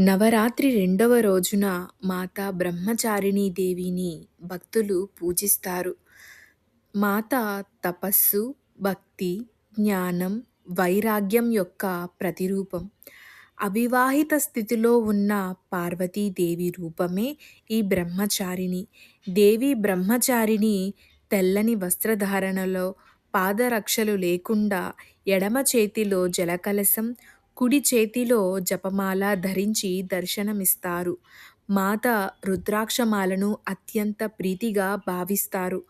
నవరాత్రి రెండవ రోజున మాత బ్రహ్మచారిణీ దేవిని భక్తులు పూజిస్తారు. మాత తపస్సు, భక్తి, జ్ఞానం, వైరాగ్యం యొక్క ప్రతిరూపం. అవివాహిత స్థితిలో ఉన్న పార్వతీదేవి రూపమే ఈ బ్రహ్మచారిణి. దేవి బ్రహ్మచారిణి తెల్లని వస్త్రధారణలో, పాదరక్షలు లేకుండా, ఎడమ చేతిలో జలకలశం, కుడి చేతిలో జపమాల ధరించి దర్శనమిస్తారు. మాత రుద్రాక్షమాలను అత్యంత ప్రీతిగా భావిస్తారు.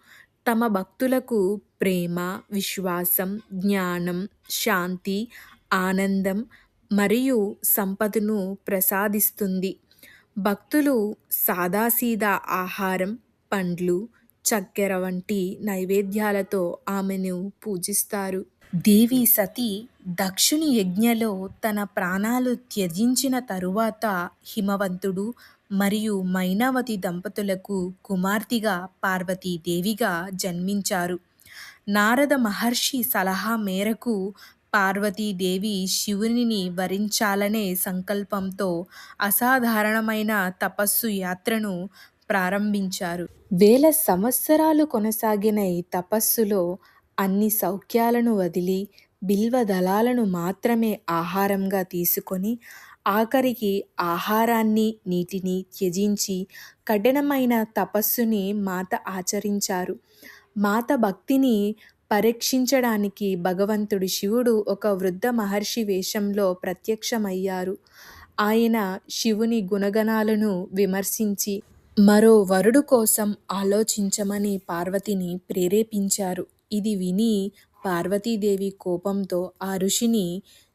తమ భక్తులకు ప్రేమ, విశ్వాసం, జ్ఞానం, శాంతి, ఆనందం మరియు సంపదను ప్రసాదిస్తుంది. భక్తులు సాదాసీదా ఆహారం, పండ్లు, చక్కెర వంటి నైవేద్యాలతో ఆమెను పూజిస్తారు. దేవి సతీ దక్షుని యజ్ఞలో తన ప్రాణాలు త్యజించిన తరువాత హిమవంతుడు మరియు మైనావతి దంపతులకు కుమార్తెగా పార్వతీదేవిగా జన్మించారు. నారద మహర్షి సలహా మేరకు పార్వతీదేవి శివునిని వరించాలనే సంకల్పంతో అసాధారణమైన తపస్సు యాత్రను ప్రారంభించారు. వేల సంవత్సరాలు కొనసాగిన ఈ తపస్సులో అన్ని సౌఖ్యాలను వదిలి బిల్వదళాలను మాత్రమే ఆహారంగా తీసుకొని ఆఖరికి ఆహారాన్ని, నీటిని త్యజించి కఠినమైన తపస్సుని మాత ఆచరించారు. మాత భక్తిని పరీక్షించడానికి భగవంతుడు శివుడు ఒక వృద్ధ మహర్షి వేషంలో ప్రత్యక్షమయ్యారు. ఆయన శివుని గుణగణాలను విమర్శించి మరో వరుడు కోసం ఆలోచించమని పార్వతిని ప్రేరేపించారు. ఇది విని పార్వతీదేవి కోపంతో ఆ ఋషిని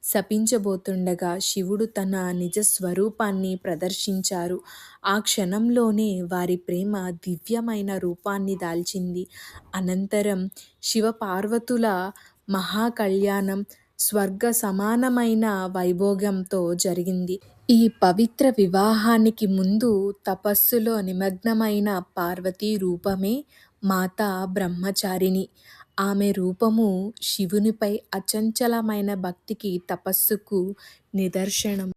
శపించబోతుండగా శివుడు తన నిజ స్వరూపాన్ని ప్రదర్శించారు. ఆ క్షణంలోనే వారి ప్రేమ దివ్యమైన రూపాన్ని దాల్చింది. అనంతరం శివపార్వతుల మహాకళ్యాణం స్వర్గ సమానమైన వైభోగంతో జరిగింది. ఈ పవిత్ర వివాహానికి ముందు తపస్సులో నిమగ్నమైన పార్వతీ రూపమే మాతా బ్రహ్మచారిణి. ఆమె రూపము శివునిపై అచంచలమైన భక్తికి, తపస్సుకు నిదర్శనం.